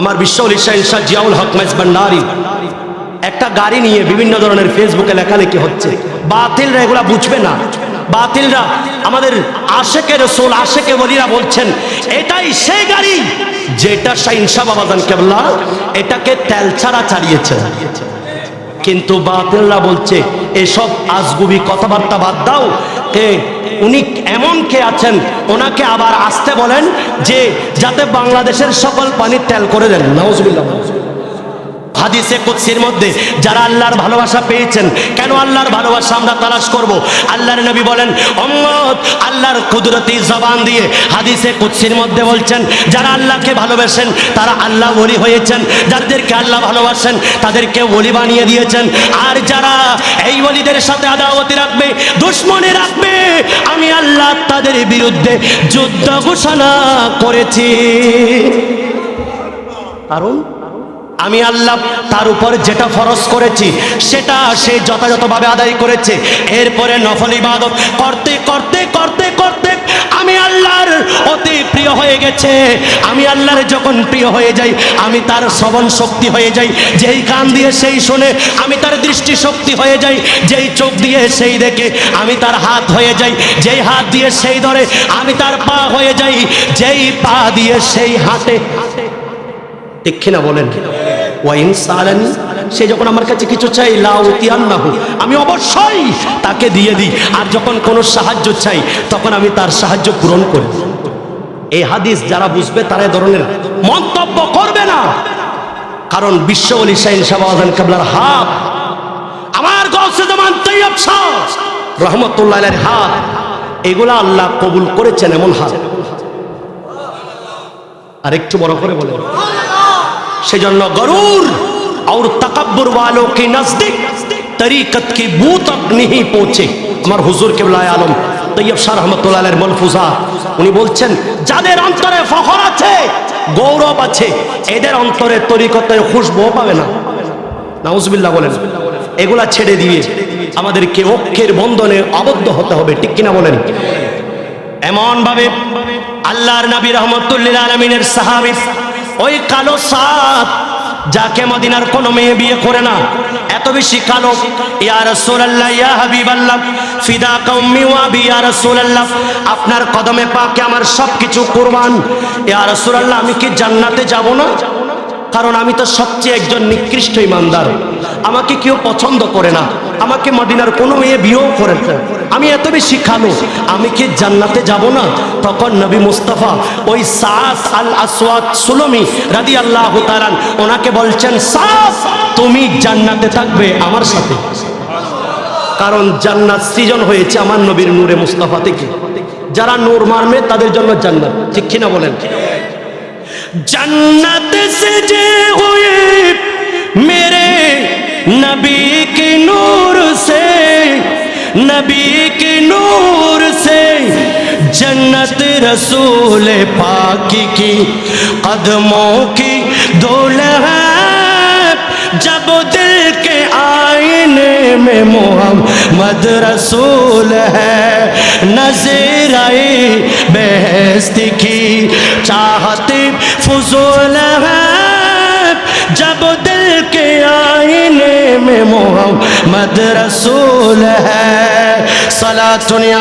আমার বিশ্বল ঈশা ইনশা জিয়াউল হক মাইজ ভান্ডারি একটা গাড়ি নিয়ে বিভিন্ন ধরনের ফেসবুকে লেখালেখি হচ্ছে। বাতিলরা এগুলা বুঝবে না। বাতিলরা আমাদের আশেকের রসুল, আশেকে বলিরা বলছেন, এটাই সেই গাড়ি যেটা শাহিনশা বাবাজান কেবলা এটাকে তেল ছাড়া চালিয়েছে। কিন্তু বাতিলরা বলছে, এসব আজগুবি কথাবার্তা বাদ দাও উনি এমন কে আছেন? ওনাকে আবার আসতে বলেন যে যাতে বাংলাদেশের সকল পানি তেল করে দেন। নাউজুবিল্লাহ। হাদিসে কুৎসির মধ্যে, যারা আল্লাহর ভালোবাসা পেয়েছেন, কেন আল্লাহর ভালোবাসা আমরা তালাশ করব? আল্লাহর নবী বলেন অম্মত আল্লাহর কুদরতি জবান দিয়ে হাদিসে কুৎসির মধ্যে বলছেন, যারা আল্লাহকে ভালোবাসেন, তারা আল্লাহ ওলি হয়েছেন। যাদেরকে আল্লাহ ভালোবাসেন, তাদেরকে ওলি বানিয়ে দিয়েছেন। আর যারা এই ওলিদের সাথে আদাওয়াতি রাখবে, দুশ্মনী রাখবে, আমি আল্লাহ তাদের বিরুদ্ধে যুদ্ধ ঘোষণা করেছি। কারণ আমি আল্লাহ তার উপর যেটা ফরজ করেছি, সেটা সে যথাযথভাবে আদায় করেছে। এরপরে নফল ইবাদত করতে করতে করতে করতে আমি আল্লাহর অতি প্রিয় হয়ে গেছে। আমি আল্লাহর যখন প্রিয় হয়ে যাই, আমি তার শ্রবণ শক্তি হয়ে যাই। যেই কান দিয়ে সেই শোনে, আমি তার দৃষ্টি শক্তি হয়ে যাই। যেই চোখ দিয়ে সেই দেখে, আমি তার হাত হয়ে যাই। যেই হাত দিয়ে সেই ধরে, আমি তার পা হয়ে যাই। যেই পা দিয়ে সেই হাতে ঠিক কিনা বলেন? সালানি, সে যখন আমার কাছে কিছু চাই লাউতিয়ান্নাহু আমি অবশ্যই তাকে দিয়ে দিই। আর যখন কোনো সাহায্য চাই, তখন আমি তার সাহায্য পূরণ করি। এই হাদিস যারা বুঝবে, তারা ধরনের মন্তব্য করবে না। কারণ বিশ্ব অলি শাহিন শাহবাজান কাবলার হাত, আমার গৌসে জামান তৈয়ব শাহ, রহমতুল্লাহ হাত, এগুলা আল্লাহ কবুল করেছেন এমন হাত। আর একটু বড় করে বলেন। সেজন্য গরুর আর তাকাব্বর ওয়ালো কে নজদিক, তরিকত কি বু তক নিহি পৌঁছে। আমার হুজুর কেবলায় আলম, তৈয়ব শাহ রহমতুল্লাহের মলফুজা উনি বলছেন, যাদের অন্তরে ফখর আছে, গৌরব আছে, এদের অন্তরে তরিকতের খুশবু পাবে না। নাউজবিল্লাহ বলেন, এগুলা ছেড়ে দিয়ে আমাদেরকে অক্ষের বন্ধনে আবদ্ধ হতে হবে। ঠিক কিনা বলেন? এমন ভাবে আল্লাহর নবী রহমতুল্লিল আলমিনের সাহাবিস ওই কালো সাপ যাকে মদিনার কোনো মেয়ে বিয়ে করে না, এত বেশি কালো। ইয়া রাসূলুল্লাহ, ইয়া হাবিবাল্লাহ, ফিদা কওমি ওয়া বি ইয়া আপনার কদমে পাকে আমার সব সবকিছু কুরবান। ইয়া রাসূলুল্লাহ, আমি কি জান্নাতে যাব না? কারণ আমি তো সবচেয়ে একজন নিকৃষ্ট ইমানদার। আমাকে কেউ পছন্দ করে না। আমাকে মদিনার কোনো মেয়ে বিয়েও করেছে। আমি এত বেশি খানো আমি কি জান্নাতে যাব না? তখন নবী মুস্তাফা ওই সাস আল আসওয়াত সুলমি রাদি আল্লাহ তালান ওনাকে বলছেন, সাস, তুমি জান্নাতে থাকবে আমার সাথে। কারণ জান্নাত সৃজন হয়েছে আমার নবীর নূরে মুস্তাফা থেকে। যারা নূর মারবে, তাদের জন্য জান্নাত। ঠিক কিনা বলেন? জান্নাতে সেজে হয়ে মেরে نبی کی نور سے جنت رسول پاک کی قدموں کی دولہب جب دل کے آئینے میں محمد رسول ہے نظر آئی بہست کی چاہتی فضول ہے جب دل کے آئینے میں محمد محمد رسول ہے سلا دنیا